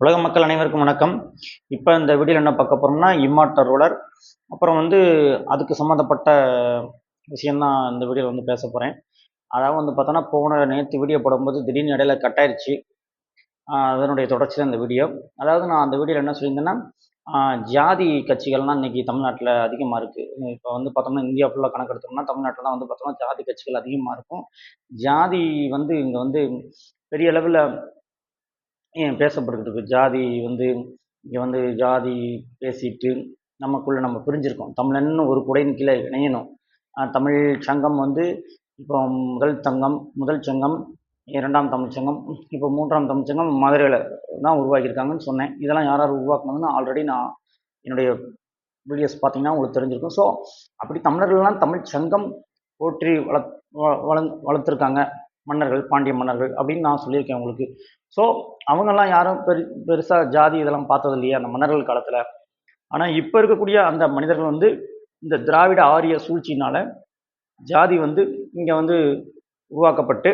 உலக மக்கள் அனைவருக்கும் வணக்கம். இப்போ இந்த வீடியோவில் என்ன பார்க்க போகிறோம்னா இம்மாட்டர் ரோலர் அப்புறம் வந்து அதுக்கு சம்மந்தப்பட்ட விஷயம்தான் இந்த வீடியோவில் வந்து பேச போகிறேன் அதாவது வந்து பார்த்தோன்னா போன நேற்று வீடியோ போடும்போது திடீர்னு இடையில கட் ஆயிடுச்சு அதனுடைய தொடர்ச்சி தான் இந்த வீடியோ. அதாவது நான் அந்த வீடியோவில் என்ன சொல்லியிருந்தேன்னா ஜாதி கட்சிகள்லாம் இன்றைக்கி தமிழ்நாட்டில் அதிகமாக இருக்குது இப்போ வந்து பார்த்தோம்னா இந்தியா ஃபுல்லாக கணக்கெடுத்தோம்னா தமிழ்நாட்டில் தான் வந்து பார்த்தோம்னா ஜாதி கட்சிகள் அதிகமாக இருக்கும். ஜாதி வந்து இங்கே வந்து பெரிய அளவில் ஏன் பேசப்பட்டுக்கிட்டு இருக்கு ஜாதி வந்து இங்கே வந்து ஜாதி பேசிட்டு நமக்குள்ளே நம்ம பிரிஞ்சிருக்கோம். தமிழன்னு ஒரு குடையின் கீழே இணையணும். தமிழ் சங்கம் வந்து இப்போ முதல் தங்கம் முதல் சங்கம் இரண்டாம் தமிழ் சங்கம் இப்போ மூன்றாம் தமிழ் சங்கம் மதுரையில் தான் உருவாக்கியிருக்காங்கன்னு சொன்னேன். இதெல்லாம் யார் யார் உருவாக்குனதுன்னு ஆல்ரெடி நான் என்னுடைய வீடியோஸ் பார்த்தீங்கன்னா உங்களுக்கு தெரிஞ்சிருக்கும். ஸோ அப்படி தமிழர்கள்லாம் தமிழ் சங்கம் போற்றி வள வ- வளர்ந்து வளர்த்துருக்காங்க. மன்னர்கள் பாண்டிய மன்னர்கள் அப்படின்னு நான் சொல்லியிருக்கேன் உங்களுக்கு. ஸோ அவங்கெல்லாம் யாரும் பெரு பெருசாக ஜாதி இதெல்லாம் பார்த்தது இல்லையா அந்த மன்னர்கள் காலத்தில். ஆனால் இப்போ இருக்கக்கூடிய அந்த மனிதர்கள் வந்து இந்த திராவிட ஆரிய சூழ்ச்சினால் ஜாதி வந்து இங்கே வந்து உருவாக்கப்பட்டு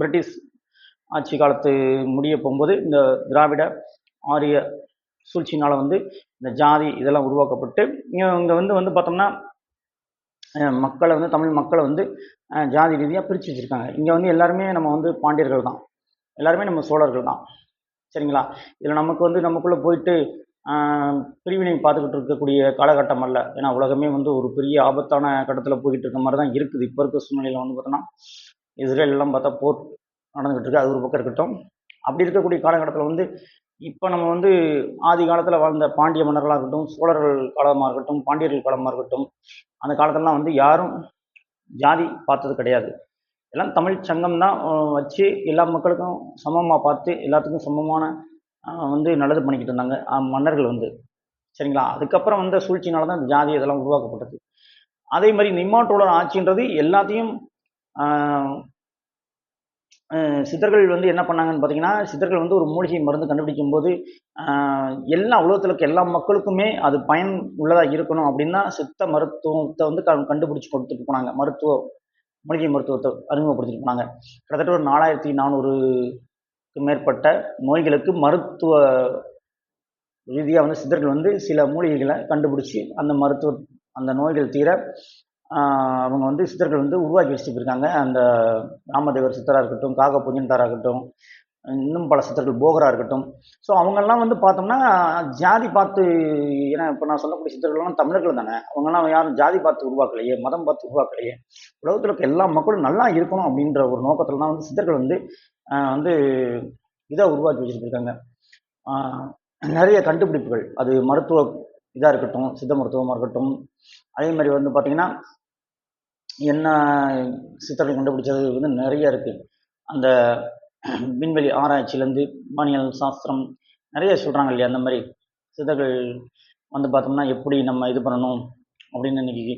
பிரிட்டிஷ் ஆட்சி காலத்து முடிய போகும்போது இந்த திராவிட ஆரிய சூழ்ச்சியினால் வந்து இந்த ஜாதி இதெல்லாம் உருவாக்கப்பட்டு இங்கே இங்கே வந்து வந்து பார்த்தோம்னா மக்களை வந்து தமிழ் மக்களை வந்து ஜாதி ரீதியாக பிரித்து வச்சுருக்காங்க. இங்கே வந்து எல்லாருமே நம்ம வந்து பாண்டியர்கள் தான். எல்லாருமே நம்ம சோழர்கள் தான். சரிங்களா? இதில் நமக்கு வந்து நமக்குள்ளே போயிட்டு பிரிவினை பார்த்துக்கிட்டு இருக்கக்கூடிய காலகட்டம் அல்ல. ஏன்னா உலகமே வந்து ஒரு பெரிய ஆபத்தான கட்டத்தில் போய்கிட்டு இருக்க மாதிரி தான் இருக்குது. இப்போ இருக்க சூழ்நிலையில் வந்து பார்த்தோன்னா இஸ்ரேல் எல்லாம் பார்த்தா போர் நடந்துகிட்டு இருக்கு. அது ஒரு பக்கம் இருக்கட்டும். அப்படி இருக்கக்கூடிய காலகட்டத்தில் வந்து இப்போ நம்ம வந்து ஆதி காலத்தில் வாழ்ந்த பாண்டிய மன்னர்களாக இருக்கட்டும் சோழர்கள் காலமாக இருக்கட்டும் பாண்டியர்கள் காலமாக இருக்கட்டும் அந்த காலத்திலலாம் வந்து யாரும் ஜாதி பார்த்தது கிடையாது. எல்லாம் தமிழ் சங்கம் தான் வச்சு எல்லா மக்களுக்கும் சமமாக பார்த்து எல்லாத்துக்கும் சமமான வந்து நல்லது பண்ணிக்கிட்டு இருந்தாங்க மன்னர்கள் வந்து. சரிங்களா? அதுக்கப்புறம் வந்த சூழ்ச்சினால தான் இந்த ஜாதி இதெல்லாம் உருவாக்கப்பட்டது. அதே மாதிரி இந்த ஆட்சின்றது எல்லாத்தையும் சித்தர்கள் வந்து என்ன பண்ணாங்கன்னு பார்த்தீங்கன்னா சித்தர்கள் வந்து ஒரு மூலிகை மருந்து கண்டுபிடிக்கும் போது எல்லா உலகத்தில் இருக்க எல்லா மக்களுக்குமே அது பயன் உள்ளதாக இருக்கணும் அப்படின்னா சித்த மருத்துவத்தை வந்து கண்டுபிடிச்சி கண்டுபிடிச்சு கொடுத்துட்டு போனாங்க மருத்துவ மூலிகை மருத்துவத்தை அறிமுகப்படுத்திட்டு போனாங்க. கிட்டத்தட்ட ஒரு நாலாயிரத்தி நானூறுக்கு மேற்பட்ட நோய்களுக்கு மருத்துவ ரீதியாக வந்து சித்தர்கள் வந்து சில மூலிகைகளை கண்டுபிடிச்சி அந்த மருத்துவ அந்த நோய்கள் தீர அவங்க வந்து சித்தர்கள் வந்து உருவாக்கி வச்சுட்டு போயிருக்காங்க அந்த ராமதேவர் சித்தராக இருக்கட்டும் காக புஞ்சன்தாராக இருக்கட்டும் இன்னும் பல சித்தர்கள் போகரா இருக்கட்டும். ஸோ அவங்கெல்லாம் வந்து பார்த்தோம்னா ஜாதி பார்த்து ஏன்னா இப்போ நான் சொல்லக்கூடிய சித்தர்கள்லாம் தமிழர்கள் தானே. அவங்கெல்லாம் யாரும் ஜாதி பார்த்து உருவாக்கலையே மதம் பார்த்து உருவாக்கலையே. உலகத்தில் இருக்க எல்லா மக்களும் நல்லா இருக்கணும் அப்படின்ற ஒரு நோக்கத்தில் தான் வந்து சித்தர்கள் வந்து வந்து இதை உருவாக்கி வச்சுருக்காங்க. நிறைய கண்டுபிடிப்புகள். அது மருத்துவ இதாக இருக்கட்டும் சித்த மருத்துவமாக இருக்கட்டும். அதே மாதிரி வந்து பார்த்திங்கன்னா என்ன சித்தர்கள் கண்டுபிடிச்சது வந்து நிறைய இருக்குது அந்த விண்வெளி ஆராய்ச்சியிலேருந்து வானியல் சாஸ்திரம் நிறைய சொல்கிறாங்க இல்லையா? அந்த மாதிரி சித்தர்கள் வந்து பார்த்தோம்னா எப்படி நம்ம இது பண்ணணும் அப்படின்னு இன்னைக்கு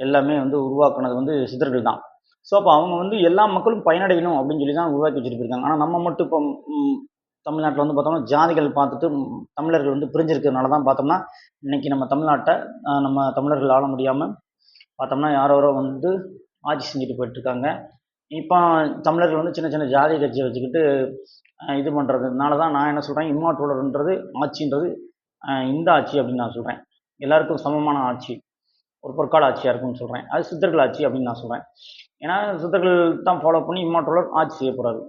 எல்லாமே வந்து உருவாக்குனது வந்து சித்தர்கள் தான். ஸோ அப்போ அவங்க வந்து எல்லா மக்களும் பயனடையணும் அப்படின்னு சொல்லி தான் உருவாக்கி வச்சுட்டு இருக்காங்க ஆனால் நம்ம மட்டும் இப்போ தமிழ்நாட்டில் வந்து பார்த்தோம்னா ஜாதிகள் பார்த்துட்டு தமிழர்கள் வந்து பிரிஞ்சிருக்கிறதுனால தான் பார்த்தோம்னா இன்னைக்கு நம்ம தமிழ்நாட்டை நம்ம தமிழர்கள் ஆள முடியாமல் பார்த்தோம்னா யாரோ வந்து ஆட்சி செஞ்சுட்டு போயிட்டுருக்காங்க இப்போ தமிழர்கள் வந்து சின்ன சின்ன ஜாதி கட்சியை வச்சுக்கிட்டு இது பண்ணுறதுனால தான் நான் என்ன சொல்கிறேன் இம்மாற்றோடன்றது ஆட்சின்றது இந்த ஆட்சி அப்படின்னு நான் சொல்கிறேன் எல்லாருக்கும் சமமான ஆட்சி ஒரு பொற்கால ஆட்சியாக இருக்கும்னு சொல்கிறேன் அது சித்தர்கள் ஆட்சி அப்படின்னு நான் சொல்கிறேன் ஏன்னா சித்தர்கள் தான் ஃபாலோ பண்ணி இம்மாற்றோலர் ஆட்சி செய்யக்கூடாது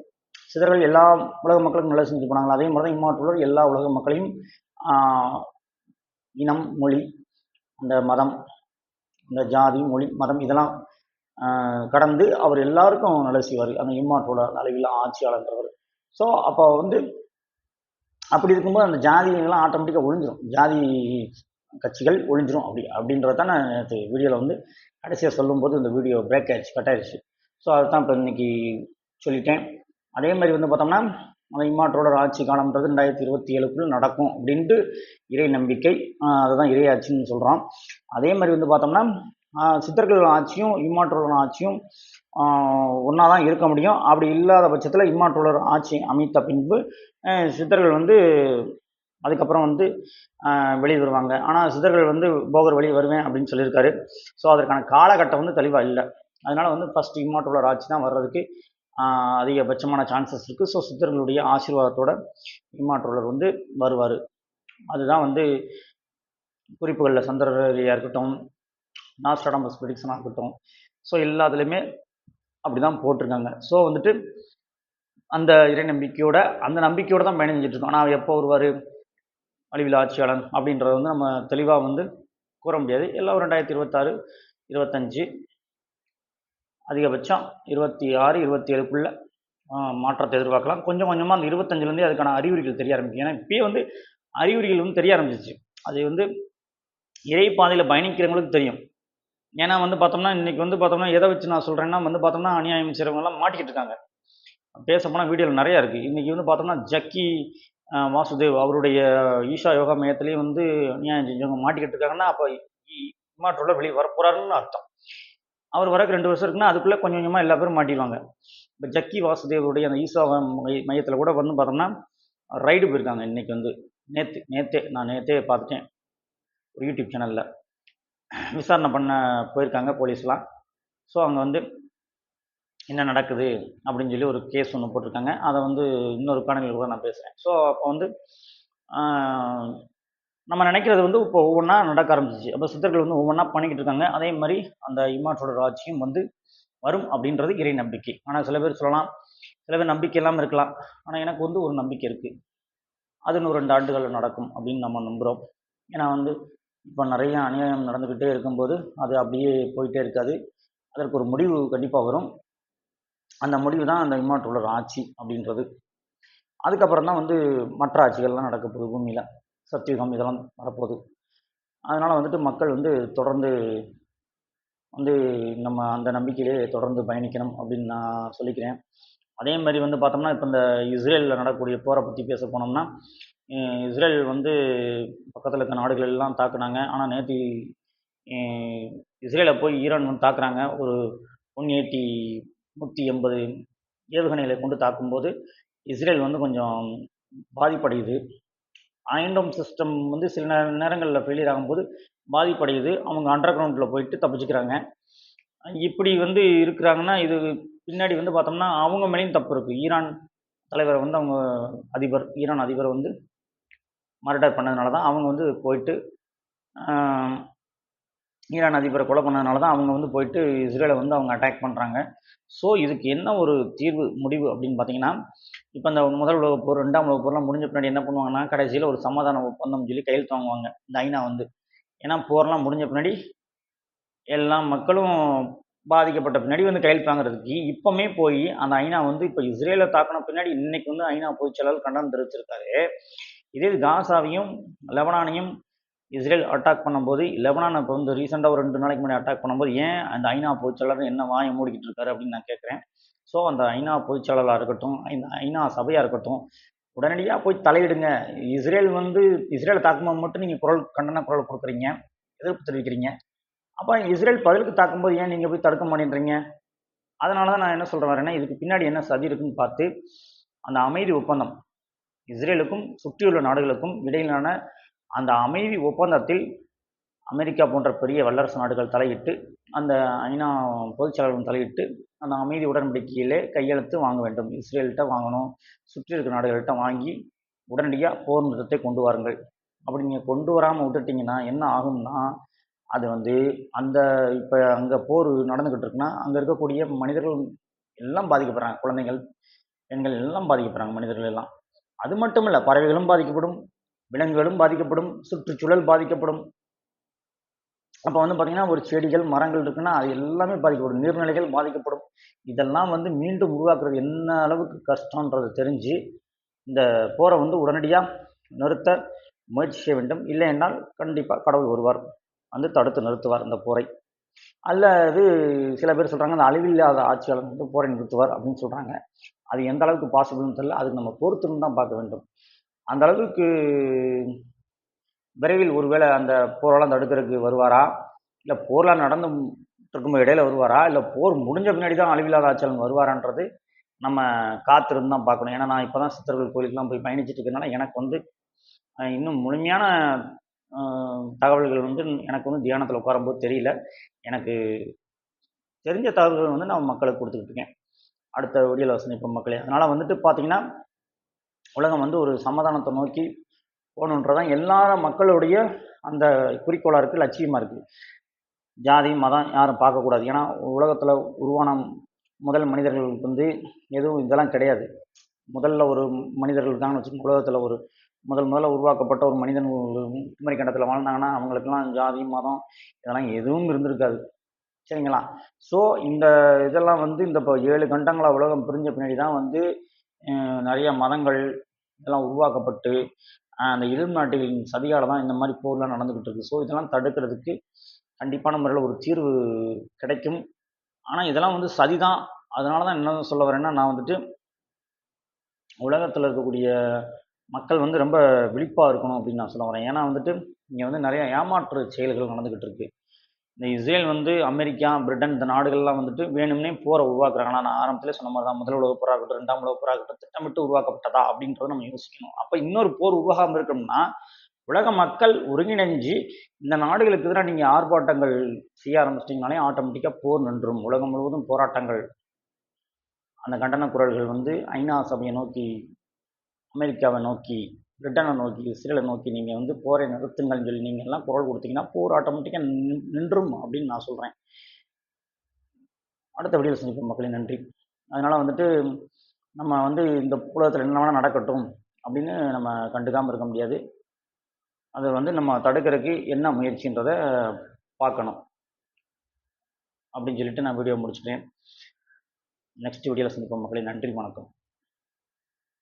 சித்தர்கள் எல்லா உலக மக்களுக்கும் நல்லா செஞ்சு போனாங்க அதே மாதிரி தான் இம்மாற்றோலர் எல்லா உலக மக்களையும் இனம் மொழி அந்த மதம் இந்த ஜாதி மொழி மதம் இதெல்லாம் கடந்து அவர் எல்லாருக்கும் நல்ல செய்வார். அந்த இம்மாற்றோட அளவில் ஆட்சியாளன்றவர். ஸோ அப்போ வந்து அப்படி இருக்கும்போது அந்த ஜாதிகள்லாம் ஆட்டோமேட்டிக்காக ஒழிஞ்சிரும். ஜாதி கட்சிகள் ஒழிஞ்சிரும் அப்படி அப்படின்றத தான் நான் நேற்று வீடியோவில் வந்து கடைசியாக சொல்லும்போது இந்த வீடியோ பிரேக் ஆயிடுச்சு கட் ஆயிடுச்சு. ஸோ அதுதான் இப்போ இன்னைக்கு சொல்லிட்டேன். அதே மாதிரி வந்து பார்த்தோம்னா அந்த இம்மாற்றோட ஆட்சி காலம்ன்றது ரெண்டாயிரத்தி இருபத்தி ஏழுக்குள்ள நடக்கும் அப்படின்ட்டு இறை நம்பிக்கை அதுதான் இறை ஆட்சின்னு சொல்கிறோம் அதே மாதிரி வந்து பார்த்தோம்னா சித்தர்கள் ஆட்சியும் இம்மாற்றோட ஆட்சியும் ஒன்றா தான் இருக்க முடியும். அப்படி இல்லாத பட்சத்தில் இம்மாற்றோழர் ஆட்சி அமைத்த பின்பு சித்தர்கள் வந்து அதுக்கப்புறம் வந்து வெளியே வருவாங்க. ஆனால் சித்தர்கள் வந்து போகர் வெளியே வருவேன் அப்படின்னு சொல்லியிருக்காரு. ஸோ அதற்கான காலகட்டம் வந்து தெளிவாக இல்லை. அதனால் வந்து ஃபஸ்ட் இம்மாற்றோழர் ஆட்சி தான் வர்றதுக்கு அதிகபட்சமான சான்சஸ் இருக்குது ஸோ சித்தர்களுடைய ஆசீர்வாதத்தோட இம்மாற்றோழர் வந்து வருவார். அதுதான் வந்து குறிப்புகளில் சந்திரியாக இருக்கட்டும் நாஸ்டாடமஸ் ப்ரிடிக்ஷனாக இருக்கட்டும். ஸோ எல்லாத்துலேயுமே அப்படி தான் போட்டிருக்காங்க. ஸோ வந்துட்டு அந்த இறை நம்பிக்கையோட அந்த நம்பிக்கையோட தான் பயணம் இருக்கோம். ஆனால் எப்போ வருவார்? அழிவில் ஆட்சியாளன் அப்படின்றத வந்து நம்ம தெளிவாக வந்து கூற முடியாது. எல்லாம் ரெண்டாயிரத்தி இருபத்தாறு இருபத்தஞ்சி அதிகபட்சம் இருபத்தி ஆறு இருபத்தி ஏழுக்குள்ள மாற்றத்தை எதிர்பார்க்கலாம். கொஞ்சம் கொஞ்சமாக அந்த இருபத்தஞ்சிலேருந்தே அதுக்கான அறிகுறிகள் தெரிய ஆரம்பிக்கும் ஏன்னா இப்பயே வந்து அறிகுறிகள் வந்து தெரிய ஆரம்பிச்சிச்சு அது வந்து இறை பாதையில் பயணிக்கிறவங்களுக்கு தெரியும். ஏன்னா வந்து பார்த்தோம்னா இன்னைக்கு வந்து பார்த்தோம்னா எதை வச்சு நான் சொல்கிறேன்னா வந்து பார்த்தோம்னா அநியாயம் செய்கிறவங்கலாம் மாட்டிக்கிட்டு இருக்காங்க. பேச போனால் வீடியோவில் நிறையா இருக்குது இன்றைக்கி வந்து பார்த்தோம்னா ஜக்கி வாசுதேவ் அவருடைய ஈஷா யோகா மையத்துலேயும் வந்து அநியாயம் செஞ்சவங்க மாட்டிக்கிட்டு இருக்காங்கன்னா அப்போ இம்மாற்றோட வெளியே வரப்போறாருன்னு அர்த்தம். அவர் வரக்கு ரெண்டு வருஷம் இருக்குன்னா அதுக்குள்ளே கொஞ்சம் கொஞ்சமாக எல்லா பேரும் மாட்டிடுவாங்க. இப்போ ஜக்கி வாசுதேவருடைய அந்த ஈஷா மையத்தில் கூட வந்து பார்த்தோம்னா ரைடு போயிருக்காங்க இன்றைக்கி வந்து. நேற்று நேற்றே நான் நேற்றே பார்த்துட்டேன். ஒரு யூடியூப் சேனலில். விசாரணை பண்ண போயிருக்காங்க போலீஸ்லாம். ஸோ அங்கே வந்து என்ன நடக்குது அப்படின்னு சொல்லி ஒரு கேஸ் ஒன்று போட்டிருக்காங்க. அதை வந்து இன்னொரு காணொலியில் கூட நான் பேசுகிறேன் ஸோ அப்போ வந்து நம்ம நினைக்கிறது வந்து இப்போ ஒவ்வொன்றா நடக்க ஆரம்பிச்சிச்சு. அப்போ சித்தர்கள் வந்து ஒவ்வொன்றா பண்ணிக்கிட்டு இருக்காங்க. அதே மாதிரி அந்த இமாற்றோட ஆட்சியும் வந்து வரும் அப்படின்றது இறை நம்பிக்கை. ஆனால் சில பேர் சொல்லலாம் சில பேர் நம்பிக்கை இல்லாமல் இருக்கலாம். ஆனால் எனக்கு வந்து ஒரு நம்பிக்கை இருக்குது அது இன்னும் ரெண்டு ஆண்டுகளில் நடக்கும் அப்படின்னு நம்ம நம்புகிறோம் ஏன்னா வந்து இப்போ நிறைய அநியாயம் நடந்துக்கிட்டே இருக்கும்போது அது அப்படியே போயிட்டே இருக்காது. அதற்கு ஒரு முடிவு கண்டிப்பாக வரும். அந்த முடிவு தான் அந்த இம்மாற்றுள்ளர் ஆட்சி அப்படின்றது. அதுக்கப்புறம் தான் வந்து மற்ற ஆட்சிகள்லாம் நடக்க போகுது பூமியில். சத்தியுகம் இதெல்லாம் வரப்போகுது. அதனால் வந்துட்டு மக்கள் வந்து தொடர்ந்து வந்து நம்ம அந்த நம்பிக்கையிலே தொடர்ந்து பயணிக்கணும் அப்படின்னு நான் சொல்லிக்கிறேன். அதே மாதிரி வந்து பார்த்தோம்னா இப்போ இந்த இஸ்ரேலில் நடக்கக்கூடிய போரை பற்றி பேச போனோம்னா இஸ்ரேல் வந்து பக்கத்தில் இருக்க நாடுகள் எல்லாம் தாக்குனாங்க. ஆனால் நேற்று இஸ்ரேலை போய் ஈரான் வந்து தாக்குறாங்க. ஒரு ஒன் எயிட்டி நூற்றி எண்பது ஏவுகணைகளை கொண்டு தாக்கும்போது இஸ்ரேல் வந்து கொஞ்சம் பாதிப்படையுது. அயன்டோம் சிஸ்டம் வந்து சில நேர நேரங்களில் ஃபெயிலியர் ஆகும்போது பாதிப்படையுது. அவங்க அண்டர் கிரவுண்டில் போயிட்டு தப்பிச்சுக்கிறாங்க. இப்படி வந்து இருக்கிறாங்கன்னா இது பின்னாடி வந்து பார்த்தோம்னா அவங்க மேலேயும் தப்பு இருக்குது ஈரான் தலைவரை வந்து அவங்க அதிபர் ஈரான் அதிபரை வந்து மர்டர் பண்ணதுனால தான் அவங்க வந்து போயிட்டு ஈரான் அதிபரை கொலை பண்ணதுனால தான் அவங்க வந்து போயிட்டு இஸ்ரேலை வந்து அவங்க அட்டாக் பண்ணுறாங்க ஸோ இதுக்கு என்ன ஒரு தீர்வு முடிவு அப்படின்னு பார்த்தீங்கன்னா இப்போ இந்த முதல் உலக போர் ரெண்டாம் உலக போர்லாம் முடிஞ்ச பின்னாடி என்ன பண்ணுவாங்கன்னா கடைசியில் ஒரு சமாதான ஒப்பந்தம் சொல்லி கையெழுத்து வாங்குவாங்க இந்த ஐநா வந்து. ஏன்னா போர்லாம் முடிஞ்ச பின்னாடி எல்லா மக்களும் பாதிக்கப்பட்ட பின்னாடி வந்து கையில் தாங்கிறதுக்கு இப்போமே போய் அந்த ஐநா வந்து இப்போ இஸ்ரேலை தாக்கின பின்னாடி இன்னைக்கு வந்து ஐநா பொதுச்செயலாளர் கண்டனம் தெரிவிச்சிருக்காரு. இதே காசாவையும் லெபனானையும் இஸ்ரேல் அட்டாக் பண்ணும்போது லெபனான் இப்போ வந்து ரீசெண்டாக ஒரு ரெண்டு நாளைக்கு முன்னாடி அட்டாக் பண்ணும்போது ஏன் அந்த ஐநா பொதுச்செயலாளர் என்ன வாயை மூடிக்கிட்டு இருக்காரு அப்படின்னு நான் கேட்குறேன். ஸோ அந்த ஐநா பொதுச்செயலாளராக இருக்கட்டும் இந்த ஐநா சபையாக இருக்கட்டும் உடனடியாக போய் தலையிடுங்க. இஸ்ரேல் வந்து இஸ்ரேல் தாக்கும்போது மட்டும் நீங்கள் குரல் கண்டன குரல் கொடுக்குறீங்க எதிர்ப்பு தெரிவிக்கிறீங்க. அப்போ இஸ்ரேல் பதிலுக்கு தாக்கும்போது ஏன் நீங்கள் போய் தடுக்க மாட்டேன்றீங்க? அதனால தான் நான் என்ன சொல்கிறேன் வரேன்னா இதுக்கு பின்னாடி என்ன சதி இருக்குன்னு பார்த்து அந்த அமைதி ஒப்பந்தம் இஸ்ரேலுக்கும் சுற்றியுள்ள நாடுகளுக்கும் இடையிலான அந்த அமைதி ஒப்பந்தத்தில் அமெரிக்கா போன்ற பெரிய வல்லரசு நாடுகள் தலையிட்டு அந்த ஐநா பொதுச்செயலாளரும் தலையிட்டு அந்த அமைதி உடன்படிக்கையிலே கையெழுத்து வாங்க வேண்டும். இஸ்ரேல்கிட்ட வாங்கணும் சுற்றி இருக்கிற நாடுகள்கிட்ட வாங்கி உடனடியாக போர் நிறுத்தத்தை கொண்டு வாருங்கள். அப்படி நீங்கள் கொண்டு வராமல் விட்டுட்டிங்கன்னா என்ன ஆகும்னா அது வந்து அந்த இப்போ அங்கே போர் நடந்துக்கிட்டு இருக்குன்னா அங்கே இருக்கக்கூடிய மனிதர்கள் எல்லாம் பாதிக்கப்படுறாங்க. குழந்தைகள் பெண்கள் எல்லாம் பாதிக்கப்படுறாங்க மனிதர்கள் எல்லாம். அது மட்டும் இல்லை பறவைகளும் பாதிக்கப்படும் விலங்குகளும் பாதிக்கப்படும் சுற்றுச்சூழல் பாதிக்கப்படும். அப்போ வந்து பார்த்திங்கன்னா ஒரு செடிகள் மரங்கள் இருக்குன்னா அது எல்லாமே பாதிக்கப்படும். நீர்நிலைகள் பாதிக்கப்படும். இதெல்லாம் வந்து மீண்டும் உருவாக்குறது என்ன அளவுக்கு கஷ்டன்றது தெரிஞ்சு இந்த போரை வந்து உடனடியாக நிறுத்த முயற்சி செய்ய வேண்டும். இல்லை என்றால் கண்டிப்பாக கடவுள் வருவார். வந்து தடுத்து நிறுத்துவார் இந்த போரை. அல்லது சில பேர் சொல்கிறாங்க அந்த அழிவில்லாத ஆட்சியாளர் வந்து போரை நிறுத்துவார் அப்படின்னு சொல்கிறாங்க அது எந்த அளவுக்கு பாசிபிள்னு தெரியல. அதுக்கு நம்ம பொறுத்துன்னு தான் பார்க்க வேண்டும். அந்த அளவுக்கு விரைவில் ஒருவேளை அந்த போரெல்லாம் தடுக்கிறதுக்கு வருவாரா? இல்லை போர்லாம் நடந்து இருக்கும் இடையில வருவாரா? இல்லை போர் முடிஞ்ச பின்னாடி தான் அழிவில்லாத ஆட்சியாளன் வருவாரான்றது நம்ம காத்திருந்து தான் பார்க்கணும். ஏன்னா நான் இப்போ தான் சித்தர்கள் கோயிலுக்குலாம் போய் பயணிச்சுட்டு இருக்கனால எனக்கு வந்து இன்னும் முழுமையான தகவல்கள் வந்து எனக்கு வந்து தியானத்தில் உட்காரும்போது தெரியல. எனக்கு தெரிஞ்ச தகவல்கள் வந்து நான் மக்களுக்கு கொடுத்துக்கிட்டு இருக்கேன். அடுத்த வீடியோவில் சந்திப்போம் மக்களே. அதனால் வந்துட்டு பார்த்தீங்கன்னா உலகம் வந்து ஒரு சமாதானத்தை நோக்கி போகணுன்றதான் எல்லா மக்களுடைய அந்த குறிக்கோளாக இருக்குது லட்சியமாக இருக்குது ஜாதி மதம் யாரும் பார்க்கக்கூடாது. ஏன்னா உலகத்தில் உருவான முதல் மனிதர்களுக்கு வந்து எதுவும் இதெல்லாம் கிடையாது. முதல்ல ஒரு மனிதர்கள் தான் வச்சுக்கோங்க. உலகத்தில் ஒரு முதல் முதல்ல உருவாக்கப்பட்ட ஒரு மனிதன் ஒரு குமரி கண்டத்தில் வாழ்ந்தாங்கன்னா அவங்களுக்கெல்லாம் ஜாதி மதம் இதெல்லாம் எதுவும் இருந்திருக்காது. சரிங்களா? ஸோ இந்த இதெல்லாம் வந்து இந்த இப்போ ஏழு கண்டங்களாக உலகம் பிரிஞ்ச பின்னாடி தான் வந்து நிறைய மதங்கள் இதெல்லாம் உருவாக்கப்பட்டு அந்த இரு நாட்டுகளின் சதியால் தான் இந்த மாதிரி போர்லாம் நடந்துக்கிட்டு இருக்கு. ஸோ இதெல்லாம் தடுக்கிறதுக்கு கண்டிப்பான முறையில் ஒரு தீர்வு கிடைக்கும். ஆனால் இதெல்லாம் வந்து சதி தான் அதனால தான் என்ன சொல்ல வரேன்னா நான் வந்துட்டு உலகத்தில் இருக்கக்கூடிய மக்கள் வந்து ரொம்ப விழிப்பாக இருக்கணும் அப்படின்னு நான் சொல்ல வரேன். ஏன்னா வந்துட்டு இங்கே வந்து நிறைய ஏமாற்று செயல்கள் நடந்துக்கிட்டு இருக்கு. இந்த இஸ்ரேல் வந்து அமெரிக்கா பிரிட்டன் இந்த நாடுகள்லாம் வந்துட்டு வேணும்னே போரை உருவாக்குறாங்க. நான் ஆரம்பத்தில் சொன்ன மாதிரி தான் முதல் உலக போராகட்டும் ரெண்டாம் உலக போராகட்டும் திட்டமிட்டு உருவாக்கப்பட்டதா அப்படின்றத நம்ம யோசிக்கணும். அப்போ இன்னொரு போர் உருவாகாமல் இருக்கணும்னா உலக மக்கள் ஒருங்கிணைஞ்சு இந்த நாடுகளுக்கு எதிராக நீங்கள் ஆர்ப்பாட்டங்கள் செய்ய ஆரம்பிச்சிட்டிங்கனாலே ஆட்டோமேட்டிக்காக போர் நின்றும். உலகம் முழுவதும் போராட்டங்கள். அந்த கண்டன குரல்கள் வந்து ஐநா சபையை நோக்கி அமெரிக்காவை நோக்கி பிரிட்டனை நோக்கி இஸ்ரேலை நோக்கி நீங்கள் வந்து போரை நிறுத்துங்கள்னு சொல்லி நீங்கள் எல்லாம் குரல் கொடுத்தீங்கன்னா போர் ஆட்டோமேட்டிக்காக நின்றும் அப்படின்னு நான் சொல்கிறேன் அடுத்த வீடியோவில் சந்திப்போம் மக்களே. நன்றி. அதனால் வந்துட்டு நம்ம வந்து இந்த உலகத்தில் என்ன வேணால் நடக்கட்டும் அப்படின்னு நம்ம கண்டுக்காமல் இருக்க முடியாது. அதை வந்து நம்ம தடுக்கிறதுக்கு என்ன முயற்சின்றதை பார்க்கணும் அப்படின்னு சொல்லிட்டு நான் வீடியோ முடிச்சுட்டேன். நெக்ஸ்ட் வீடியோவில் சந்திப்போம் மக்களே. நன்றி. வணக்கம்.